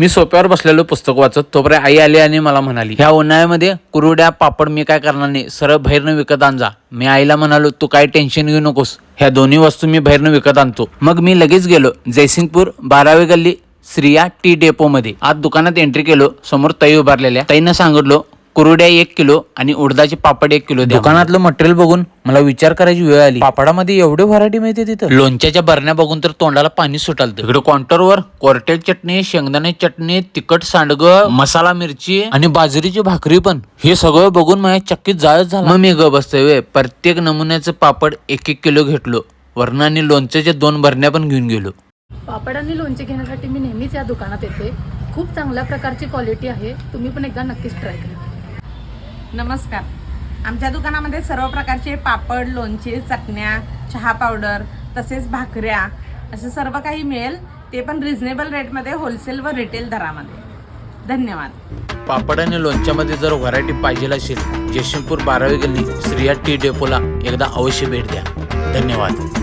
मी सोप्यावर बसलेलो पुस्तक वाचत तोपर्यंत आई आली आणि मला म्हणाली ह्या उन्हाळ्यामध्ये कुरुड्या पापड मी काय करणार नाही सरळ बाहेरनं विकत आणजा मी आईला म्हणालो तू काय टेन्शन घेऊ नकोस ह्या दोन्ही वस्तू मी बाहेरनं विकत आणतो. मग मी लगेच गेलो जयसिंगपूर बारावी गल्ली श्रिया टी डेपो मध्ये दुकानात एंट्री केलो समोर ताई उभारलेल्या. ताईनं सांगितलो कुरुड्या एक किलो आणि उडदाचे पापड एक किलो द्या. दुकानातलं मटेरियल बघून मला विचार करायची वेळ आली. पापडामध्ये एवढे व्हरायटी मिळते तिथं? लोणच्याच्या बरण्या बघून तर तोंडाला पाणी सुटाल इकडे काउंटरवर कोरटेल चटणी शेंगदाणे चटणी तिखट सांडग मसाला मिरची आणि बाजरीची भाकरी पण. हे सगळं बघून माझ्या चक्कीत जाळच झाला. मग मी ग बसतोय वे प्रत्येक नमुन्याचं पापड एक एक किलो घेतलो. वरण आणि लोणच्याच्या दोन बरण्या पण घेऊन गेलो. पापड आणि लोणचे घेण्यासाठी मी नेहमीच या दुकानात येते. खूप चांगल्या प्रकारची क्वालिटी आहे. तुम्ही पण एकदा नक्कीच ट्राय करा. नमस्कार. आमच्या दुकानामध्ये सर्व प्रकारचे पापड लोणचे चटण्या चहा पावडर तसेच भाकऱ्या असं सर्व काही मिळेल. ते पण रिझनेबल रेटमध्ये होलसेल व रिटेल दरामध्ये. धन्यवाद. पापड आणि लोणच्यामध्ये जर व्हरायटी पाहिजे असेल जयसिंगपूर बारावी गल्ली श्रिया टी डेपोला एकदा अवश्य भेट द्या. धन्यवाद.